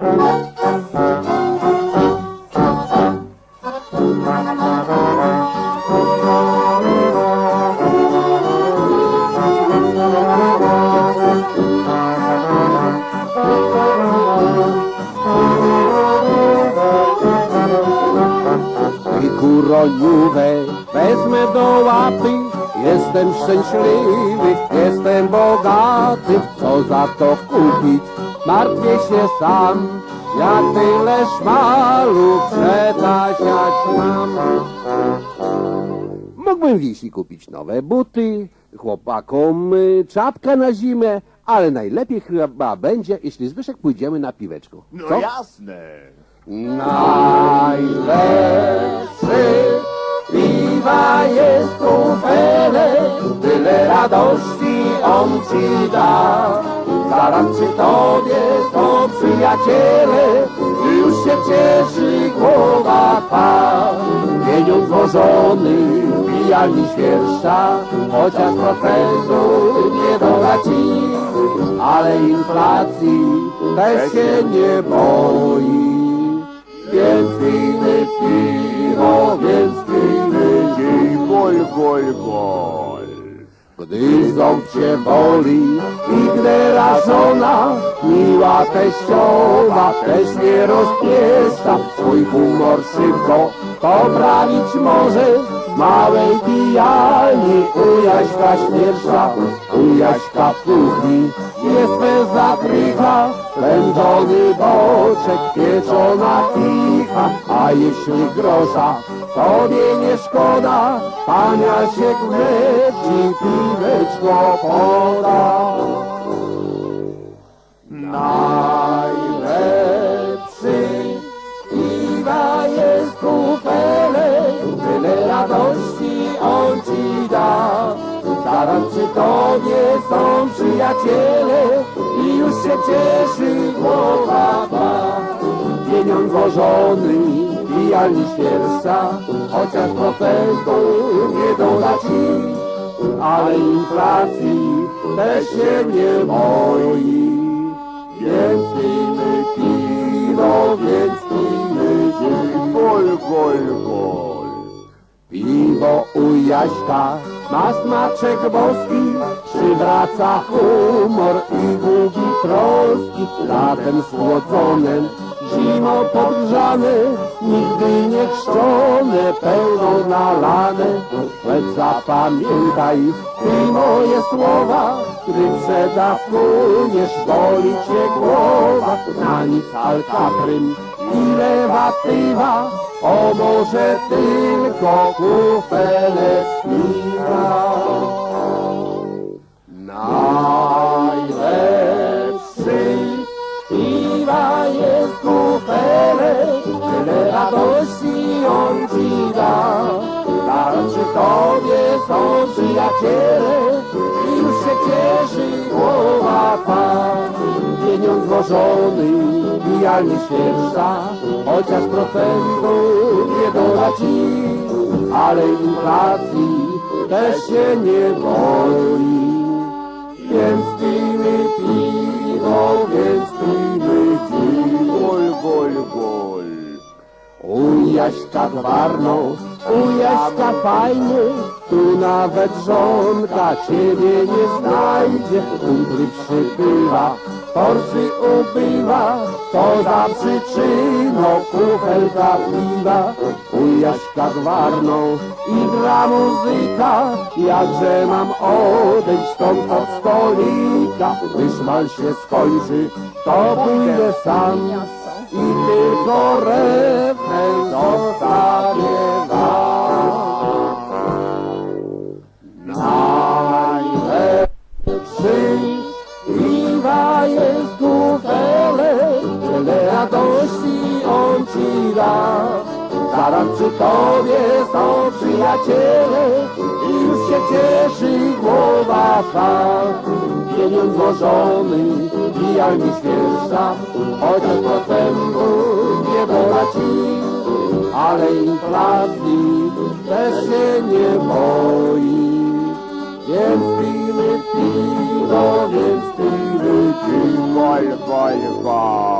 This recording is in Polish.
I kuroniówę wezmę do łapy Jestem szczęśliwy, jestem bogaty Co za to kupić? Martwię się sam Ja tyle szmalu przetasiać mam Mógłbym w wisi kupić nowe buty Chłopakom y, czapkę na zimę Ale najlepiej chyba będzie, jeśli Zbyszek pójdziemy na piweczko No Co? jasne. Najlepszy piwa jest kufelek, tyle radości on ci da. Zaraz przy tobie są przyjaciele i już się cieszy głowa twa. Pieniądz włożony w pijalni świerszcza, chociaż procentu nie doda ale inflacji też się nie boi. Więc pijmy piwo, więc pijmy gol, gol, gol. Gdy ząb cię boli i żona, miła teściowa też nie rozpieszcza. Swój humor szybko poprawić może małej pijalni u Jaśka śmiersza. U Jaśka kuchni jest bez zaprycha, wędzony boczek, pieczona kicha, a jeśli grosza tobie nie szkoda, pania się wleci, piweczko poda. Najlepszy tobie są przyjaciele i już się cieszy głowa twa. Pieniądz włożony pijalni świersza, chociaż procentu nie doda ci, ale inflacji też się nie boi. Więc pijmy piwo, więc pijmy. Gol, gol, gol. Piwo u Jaśka ma smaczek boski, przywraca humor i długi troski. Latem słodzonym, zimą podgrzane, nigdy nie chrzczone, pełno nalane. Lecz zapamiętaj ty moje słowa, gdy przedawkujesz, boli cię głowa. Na nic alkaprym i lewatywa, o może tylko kufelek piwa. Najlepszy piwa jest kufelek, tyle radości on ci da. Przy tobie są przyjaciele i już się cieszy głowa twa. Pieniądz włożony w pijalni świeższa, chociaż procentu nie doda ci, ale inflacji też się nie boi. Więc pijmy piwo, więc pijmy. Gol, gol, gol. U Jaśka gwarno, u Jaśka fajnie, tu nawet żonka ciebie nie znajdzie. Kumpli przybywa, torsy ubywa, to za przyczyną kufelka piwa. U Jaśka gwarno i gra muzyka, jakże mam odejść stąd od stolika. Gdy szmal się skończy, to pójdę sam i tylko refren zostawię Zaraz przy tobie są przyjaciele i już się cieszy głowa twa. Pieniądz złożony w pijalni świeższa, chociaż procentu nie doda ci, ale inflacji też się nie boi. Więc pijmy piwo, więc pijmy piwo. Gol, gol.